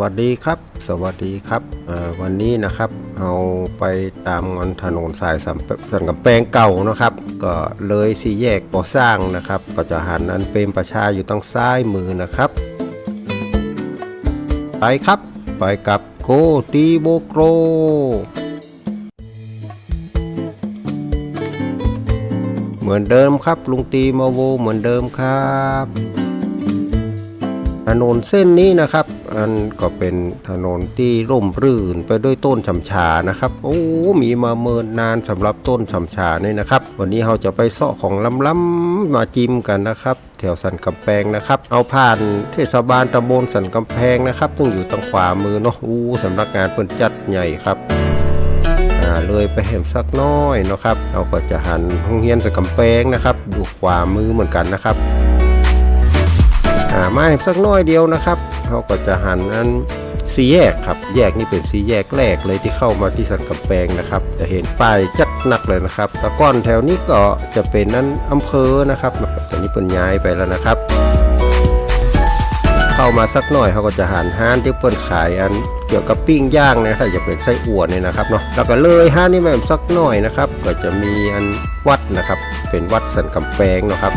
วัสดีครับ สวัสดีครับวันนี้นะครับเอาไปตามงอนถนนสายสัมสันกำแพงเก่านะครับ ก็เลยสี่แยกก่อสร้างนะครับ ก็จะหันอันเป็นประชาอยู่ตั้งซ้ายมือนะครับ ไปครับ ไปกับโกตีโบโกรเหมือนเดิมครับลุงตีมาโวเหมือนเดิมครับถนนเส้นนี้นะครับ อันก็เป็นถนนที่ร่มรื่นไปด้วยต้นฉำชานะครับ โอ้มีมาเมินนานสำหรับต้นฉำชานี่นะครับ วันนี้เราจะไปเสาะของล้ำๆมาจิ้มกันนะครับแถวสันกำแพงนะครับ เอาผ่านเทศบาลตำบลสันกำแพงนะครับ ซึ่งอยู่ทางขวามือเนาะอู้สำนักงานเพิ่นจัดใหญ่ครับอ่าเลยไปเห็นสักน้อยนะครับ เราก็จะหันห้องเฮียนสันกำแพงนะครับอยู่ขวามือเหมือนกันนะครับ อ่ามาสักน้อยเดียวนะครับเขาก็จะหันอันสีแยกครับ แยกนี่เป็นสีแยกแรกเลยที่เข้ามาที่สันกำแพงนะครับ จะเห็นป้ายจัดหนักเลยนะครับต่ก้อนแถวนี้ก็จะเป็นนั้นอำเภอนะครับตอนนี้เป็นย้ายไปแล้วนะครับ เข้ามาสักหน่อยเขาก็จะหันห้านที่เปิ้นขายอันเกี่ยวกับปิ้งย่างนะถ้าจะเป็นไส้อั่วเนี่ยนะครับเนาะแล้วก็เลยห้านนี่แบบสักหน่อยนะครับ ก็จะมีอันวัดนะครับ เป็นวัดสันกำแพงนะครับ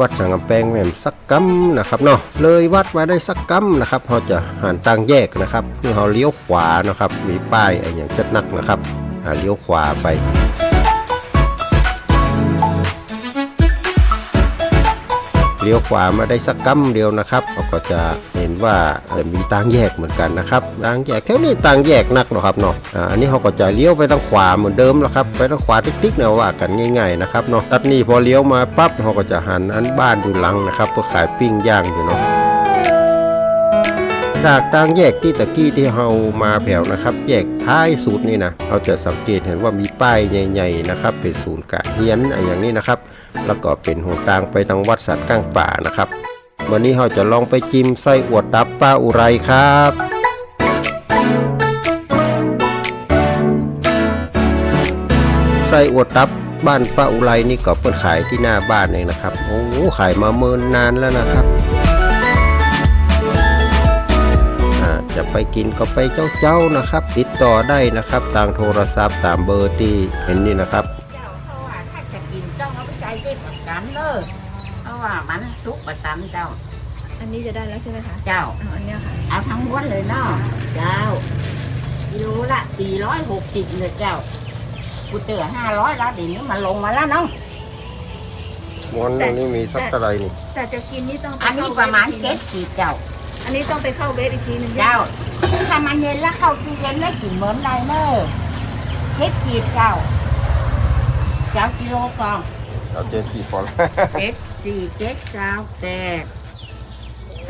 วัดสังกำแพงแม่มสักกัมนะครับเนาะเลยวัดมาได้สักกัมนะครับเราจะหันต่างแยกนะครับเพื่อเราเลี้ยวขวานะครับ มีป้ายอะไรอย่างจัดนักนะครับเลี้ยวขวาไปเลี้ยวขวามาได้สักกัมเดียวนะครับเราก็จะ ว่ามีต่างแยกเหมือนกันนะครับต่างแยกแถวนี้ต่างแยกนักเนาะครับเนาะอันนี้เขาก็จะเลี้ยวไปทางขวาเหมือนเดิมแล้วครับไปทางขวาติ๊กๆเนาะว่ากันง่ายๆนะครับเนาะตัดนี้พอเลี้ยวมาปั๊บเขาก็จะหันอันบ้านอยู่หลังนะครับเพื่อขายปิ้งย่างอยู่เนาะจากต่างแยกที่ตะกี้ที่เรามาแผ่วนะครับ แยกท้ายสุดนี่นะเราจะสังเกตเห็นว่ามีป้ายใหญ่ๆนะครับ เป็นศูนย์การเฮียนอะไรอย่างนี้นะครับ แล้วก็เป็นหนทางไปทางวัดสันก้างป่านะครับ วันนี้เราจะลองไปจิ้มไส้อวดดับป้าอุไรครับไส้อวดดับบ้านป้าอุไรนี่ก็เปิดขายที่หน้าบ้านเองนะครับโอ้โหขายมาเมินนานแล้วนะครับจะไปกินก็ไปเจ้าๆนะครับ ติดต่อได้นะครับ ทางโทรศัพท์ตามเบอร์ที่เห็นนี่นะครับ ว่ามันสุกประจำเจ้า อันนี้จะได้แล้วใช่ไหมคะเจ้า เอาอันเนี้ยค่ะ เอาทั้งม้วนเลยเนาะเจ้ากิโลละสี่ร้อยหกสิบเลยเจ้า กูเจอห้าร้อยแล้วเดี๋ยวนี้มันลงมาแล้วเนาะม้วนนึงนี่มีสักเท่าไหรนี่แต่จะกินนี่ต้องไปอันนี้เข้ประมาณวฟอีกเจ็ดทีขีดเจ้า อันนี้ต้องไปเข้าเวฟอีกทีหนึงเจ้า ถ้ามันเย็นแล้วเข้าตู้เย็นได้กินเหมือนไรเนอะเจ็ดขีดเจ้า เจ้ากิโลกรัมเอาเจ็ดขีดพอแล้ว เจ็ด สี่เจ็ดเก้าแปด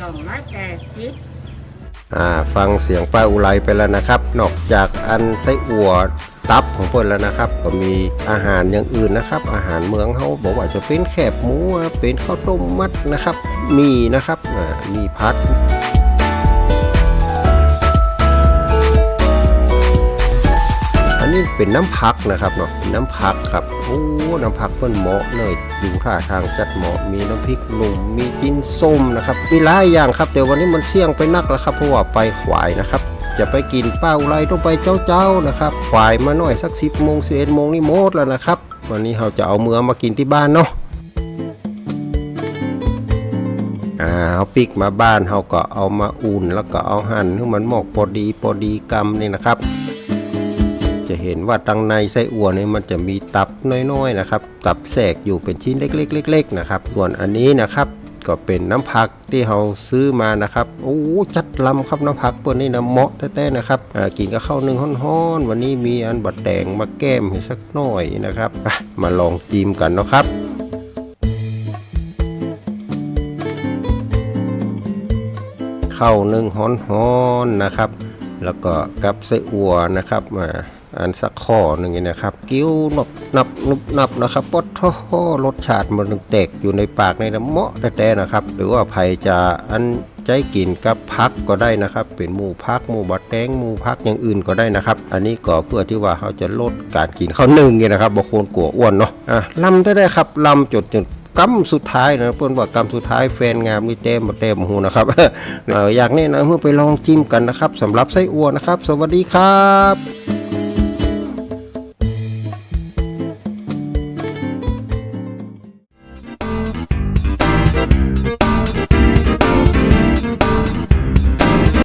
สองร้อยแปดสิบอ่าฟังเสียงป้าอุไรไปแล้วนะครับ นอกจากอันไส้อั่วตับของเพื่นแล้วนะครับ ก็มีอาหารอย่างอื่นนะครับ อาหารเมืองเขาบอกว่าจะเป็นแคบหมูเป็นข้าวต้มมัดนะครับ มีนะครับอ่ามีพัด เป็นน้ำพักนะครับเนาะเป็นน้ำพักครับโอ้น้ำพักเพิ่นเหมาะเลยดูท่าทางจัดเหมาะมีน้ำพริกหนุ่มมีจิ้นส้มนะครับมีหลายอย่างครับ แต่วันนี้มันเสี่ยงไปนักแล้วครับเพราะว่าไปขวายนะครับจะไปกินป้าอุไรต้องไปเจ้าๆนะครับขวายมาหน่อยสักสิบโมงสิบเอ็ดโมงนี่หมดแล้วนะครับ วันนี้เราจะเอาเมือมากินที่บ้านเนาะอ่าเอาปิกมาบ้านเราก็เอามาอุ่นแล้วก็เอาหั่นให้มันหมกพอดีพอดีกำนี่นะครับ จะเห็นว่าตังในไส้อั่วเนี่ยมันจะมีตับน้อยๆนะครับ ตับแทรกอยู่เป็นชิ้นเล็กๆๆนะครับ ส่วนอันนี้นะครับก็เป็นน้ำผักที่เราซื้อมานะครับโอ้จัดลำครับน้ำผักตัวนี้นะเหมาะแท้ๆนะครับกินกับข้าวนึ่งฮ้อนๆวันนี้มีอันบัดแดงมาแก้มให้สักหน่อยนะครับมาลองจิ้มกันนะครับข้าวนึ่งฮ้อนๆนะครับ แล้วก็กับไส้อั่วนะครับมา อันสักข้อหนึ่งนะครับ กิ้วนับนับนุบนับนะครับปดท่อรสชาติมันแตกอยู่ในปากในน้ำเมาะแต่ๆนะครับ หรือว่าใครจะอันใจกินกับพักก็ได้นะครับ เป็นหมูพักหมูบะแตงหมูพักอย่างอื่นก็ได้นะครับ อันนี้ก็เพื่อที่ว่าเขาจะลดการกินข้าวนึ่งเนี่ยนะครับบางคนกลัวอ้วนเนาะอะลำได้ได้ครับลำจดจนกำสุดท้ายนะเพื่อนว่ากำสุดท้ายแฟนงามนี่เต็มหมดเต็มหูนะครับเอออยากแนะนำให้ไปลองจิ้มกันนะครับสำหรับไส้อัวนะครับ สวัสดีครับ